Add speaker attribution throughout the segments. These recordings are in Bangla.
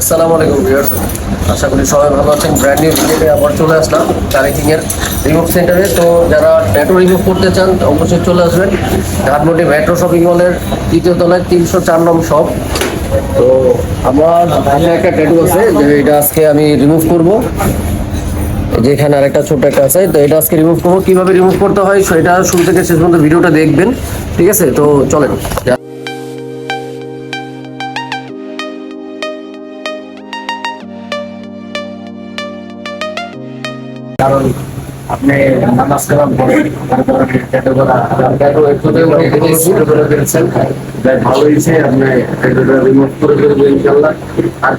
Speaker 1: আসসালামু আলাইকুম ভিউয়ার্স। আশা করি সবাই ভালো আছেন। ব্র্যান্ড নিউ ভিডিওতে আবার চলে আসলাম কারিকিং রিমুভ সেন্টারে তো যারা ট্যাটু রিমুভ করতে চান, অবশ্যই চলে আসবেন। ধানমন্ডি মেট্রো শপিং মলের তৃতীয় তলায় তিনশো চার নং শপ তো আমার হাতে একটা ট্যাটু আছে, যে এটা আজকে আমি রিমুভ করব। যেখানে আরেকটা ছোট একটা আছে। তো এটা আজকে রিমুভ করব। কীভাবে রিমুভ করতে হয়, সেটা শুরু থেকে শেষ পর্যন্ত ভিডিওটা দেখবেন। ঠিক আছে? তো চলেন।
Speaker 2: কারণ আপনি নামাজ কালাম পড়েন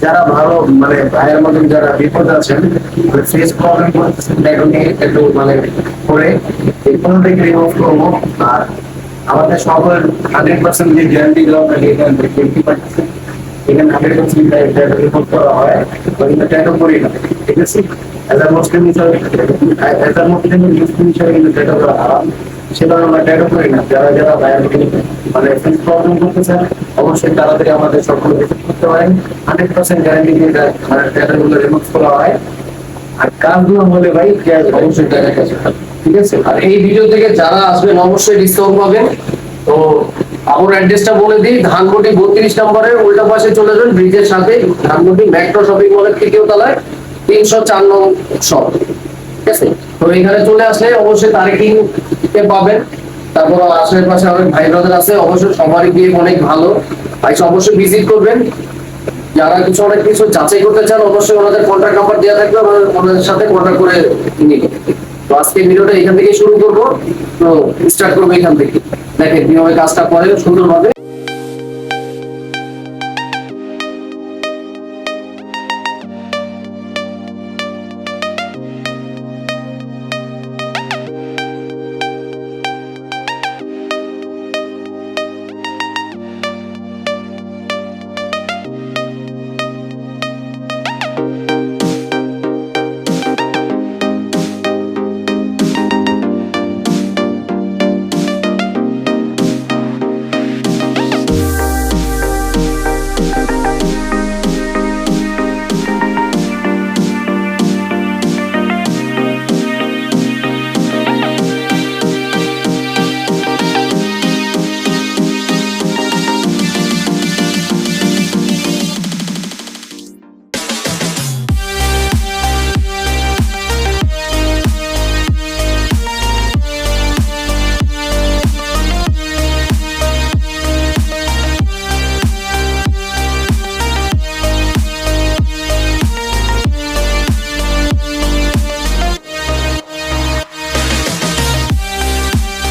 Speaker 2: যারা ভালো মানে ভাইয়ের মতন যারা বিপদ আছেন ফেস প্রবলেম করতেছেন একটু মানে করে, এই কোনো রিমুভ করব। আর আমাদের সকলের হান্ড্রেড পার্সেন্ট যে গ্যারান্টি পার্সেন্ট এখানে হান্ড্রেড পার্সেন্ট রিমুভ করা হয় ওইখানে ট্যাটু করি না ঠিক আছে অ্যাজ আ মুসলিম হিসাবে অ্যাজ আ মুসলিম মুসলিম হিসাবে কিন্তু ট্যাটু করা হারাম সেটা আমরা ট্যাটু করি না যারা যারা বাইরে মানে ফেস প্রবলেম করতেছেন অবশ্যই তাড়াতাড়ি আমাদের সকল ভিজিট করতে পারেন। হান্ড্রেড পার্সেন্ট গ্যারান্টি দিয়ে ট্যাটুগুলো রিমুভ করা হয়। আর কাজগুলো হলে ভাই অবশ্যই টাকা ক্যাশ ঠিক আছে?
Speaker 1: আর এই ভিডিও থেকে যারা আসবেন, অবশ্যই ডিসকাউন্ট পাবেন। তো আমার অ্যাড্রেসটা বলে দিই, ধানকুটি বত্রিশ নম্বরের উল্টা পাশে চলে যাবেন ব্রিজের সাথে, ধানকুটি মেট্রো শপিং মলের তৃতীয় তলায়, তিনশো চার নং শপ ঠিক আছে? তো এখানে চলে আসলে অবশ্যই তারিখিং পাবেন। তারপর আশেপাশে অনেক ভাই ব্রাদার আছে, অবশ্যই সবারই গিয়ে অনেক ভালো। ভাই, অবশ্যই ভিজিট করবেন। যারা কিছু, অনেক কিছু যাচাই করতে চান, অবশ্যই ওনাদের কন্ট্যাক্ট নাম্বার দেওয়া থাকবে ওনাদের সাথে কন্ট্যাক্ট করে নিবেন তো আজকে ভিডিওটা এখান থেকে শুরু করব। তো স্টার্ট করব এখান থেকে। দেখেন কীভাবে কাজটা করেন সুন্দরভাবে।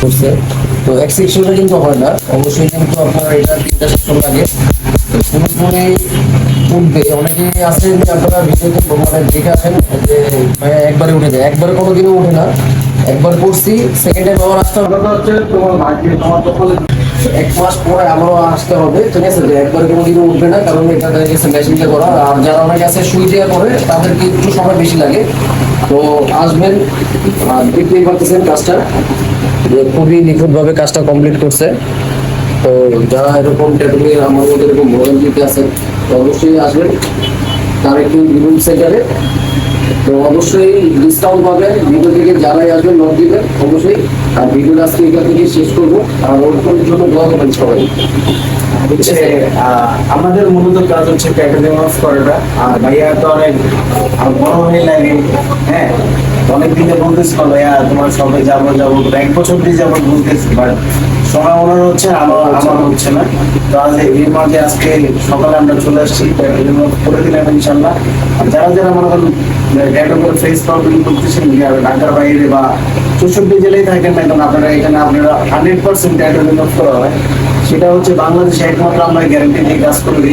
Speaker 1: করছে। তো এক সেকশনে কিন্তু হয় না। অবশ্যই কিন্তু আপনার এটা তিনটা সেকশন লাগে। পুরোপুরি উঠবে। অনেকে আছে যে আপনারা ভিডিওতে মানে দেখে আসেন যে একবারে উঠে যায়। একবারে কোনোদিনও উঠে না। একবার করছি সেকেন্ড টাইম আবার আসতে হবে।
Speaker 2: হচ্ছে তোমার ভাগ্যে তোমার দখলে
Speaker 1: এক মাস পরে আবারও আসতে হবে। ঠিক আছে যে একবারে কোনোদিনও উঠবে না। কারণ এটা দেখা গেছে মেশিনটা করা। আর যারা অনেকে আছে সুই দেওয়া করে তাদেরকে একটু সময় বেশি লাগে। তো আসবেন। আর দেখতেই পাচ্ছেন কাজটা। যে খুবই নিখুঁতভাবে কাজটা কমপ্লিট করছে। তো যারা এরকম ট্যাটুকে আমার মধ্যে এরকম মডেল দিতে আছেন তো অবশ্যই আসবেন। তার একটু বিভিন্ন সেন্টারে তো অবশ্যই ডিসকাউন্ট পাবেন। ভিডিও থেকে যারাই আসবেন নোট দিবেন। অবশ্যই। আর ভিডিওটা আজকে এখান থেকে শেষ করব। আর ওর জন্য দোয়া করবেন সবাই।
Speaker 2: হচ্ছে আমাদের মূলত কাজ হচ্ছে প্যাকেজিং অফ করাটা আর ভাইয়া তো অনেক বড় হয়ে লাগে হ্যাঁ অনেক দিনে বলতেছিল ভাইয়া, তোমার সবাই যাব যাব এক বছর দিয়ে যাব বলতেছি বাট সময় ওনার হচ্ছে, আমার আমার হচ্ছে না। তো আজ এর মাঝে আজকে সকালে আমরা চলে আসছি করে দিলাম ইনশাল্লাহ আর যারা যারা মনে করেন ডেটা ফেস প্রবলেম করতেছেন ঢাকার বাইরে বা চৌষট্টি জেলায় থাকেন না কেন, আপনারা এখানে আপনারা হান্ড্রেড পার্সেন্ট ডেটা রিমুভ করা হয় সেটা হচ্ছে বাংলাদেশে একমাত্র আমরা গ্যারান্টি দিয়ে কাজ করে।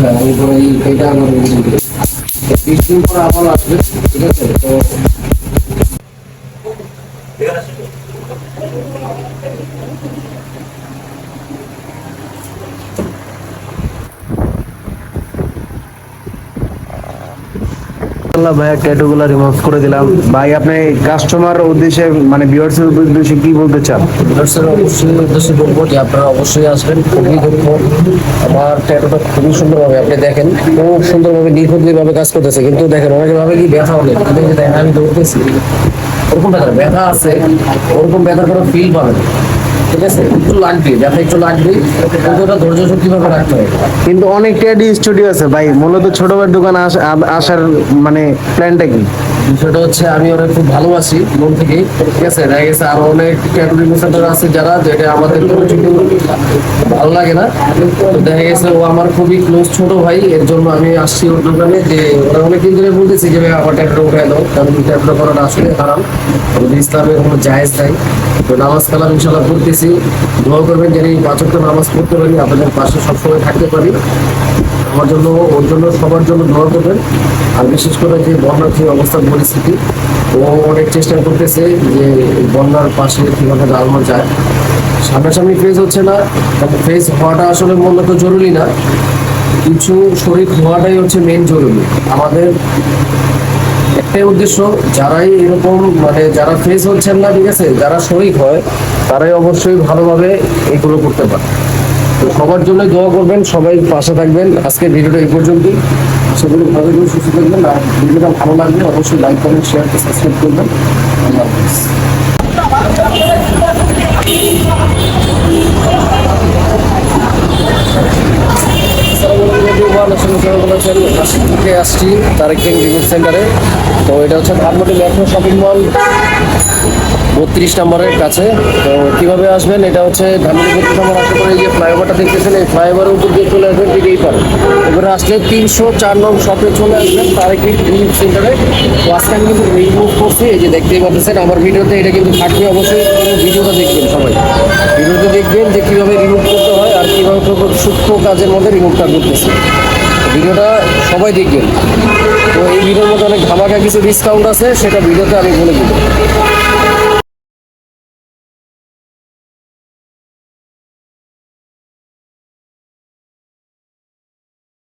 Speaker 1: আচ্ছা এইটা আমার বিশ দিন পরে আবার আসবে ঠিক আছে? তো
Speaker 3: আল্লাহ ভাইয়া ট্যাটু গুলা রিমুভ করে দিলাম। ভাই, আপনি কাস্টমার উদ্দেশ্যে মানে ভিউয়ার্স উদ্দেশ্যে কি বলতে চান?
Speaker 1: অবশ্যই উদ্দেশ্যে বলব যে আপনারা অবশ্যই আসবেন, খুবই দক্ষ। আমার ট্যাটুটা খুবই সুন্দরভাবে আপনি দেখেন, খুব সুন্দরভাবে কাজ করতেছে। কিন্তু দেখেন অনেকে ভাবে কি ব্যথা হলে আমি দৌড়তেছি, ওরকম ব্যথা ব্যথা আছে, ওরকম ব্যথার কোনো ফিল পাবেন। ঠিক আছে? একটু লাগবে ব্যথা একটু লাগবে। কিন্তু ওটা ধৈর্য শক্তি ভাবে রাখতে হবে?
Speaker 3: কিন্তু অনেক ট্যাডি স্টুডিও আছে ভাই। মূলত ছোট ভাইয়ের দোকানে আস- আসার মানে প্ল্যানটা কি?
Speaker 1: বিষয়টা হচ্ছে আমি ওরা খুব ভালোবাসি মন থেকে। ঠিক আছে? দেখা গেছে আরও অনেক ক্যাটারিং সেন্টার আছে যারা যেটা আমাদের ভালো লাগে না। তো দেখা গেছে ও আমার খুবই ক্লোজ ছোট ভাই এর জন্য আমি আসছি ওর দোকানে। যে ওরা অনেকদিন ধরে বলতেছি যে ভাই আমার ট্যাটু উঠাই দাও। কারণ ট্যাটু করাটা আসলে হারাম। ইসলামের কোনো জায়েজ নাই। তো নামাজ কালাম ইনশাল্লাহ পড়তেছি। দোয়া করবেন যেন এই পাঁচক নামাজ পড়তে পারি, আপনাদের পাশে সবসময় থাকতে পারি। আমার জন্য, ওর জন্য, সবার জন্য দোয়া করবেন। আর বিশেষ করে যে বন্যার যে অবস্থার পরিস্থিতি, ও অনেক চেষ্টা করতেছে যে বন্যার পাশে কীভাবে দাঁড়ানো যায়। সামনাসামনি ফেস হচ্ছে না ফেস হওয়াটা আসলে মূলত জরুরি না। কিছু শরীর হওয়াটাই হচ্ছে মেন জরুরি। আমাদের একটাই উদ্দেশ্য, যারাই এরকম মানে যারা ফেস হচ্ছেন না, ঠিক আছে, যারা শরিক হয়, তারাই অবশ্যই ভালোভাবে এগুলো করতে পারে। তো সবার জন্য দোয়া করবেন, সবাই পাশে থাকবেন। আজকে ভিডিওটা এই পর্যন্তই। সেগুলো ভালো করে সুস্থ থাকবেন। আর ভিডিওটা ভালো লাগলে অবশ্যই লাইক কমেন্ট শেয়ার সাবস্ক্রাইব করবেন। আল্লাহ হাফিজ। আসছি তারেক কিং সেন্টারে তো এটা হচ্ছে ধানমন্ডি মেট্রো শপিং মল বত্রিশ নম্বরের কাছে। তো কীভাবে আসবেন? এটা হচ্ছে ধানমন্ডি বত্রিশ নম্বর আসতে পরে। যে ফ্লাইওভারটা দেখতেছেন, এই ফ্লাইওভারের উপর দিয়ে চলে আসবেন ঠিক এই পারে। এবারে আসলে তিনশো চার নং শপে চলে আসবেন তারেক কিং রিভিউ সেন্টারে। তো কিন্তু রিমুভ করছি, এই যে দেখতেই পাচ্ছেন, আমার ভিডিওতে এটা কিন্তু থাকবে অবশ্যই ভিডিওটা দেখবেন সবাই। ভিডিওতে দেখবেন যে কীভাবে রিমুভ করতে হয় আর কীভাবে সূক্ষ্ম কাজের মধ্যে রিমুভটা করতেছে। ভিডিওটা সবাই দেখবেন। তো এই ভিডিওর মধ্যে অনেক ধামাকা কিছু ডিসকাউন্ট আছে, সেটা ভিডিওতে আমি বলে দিব।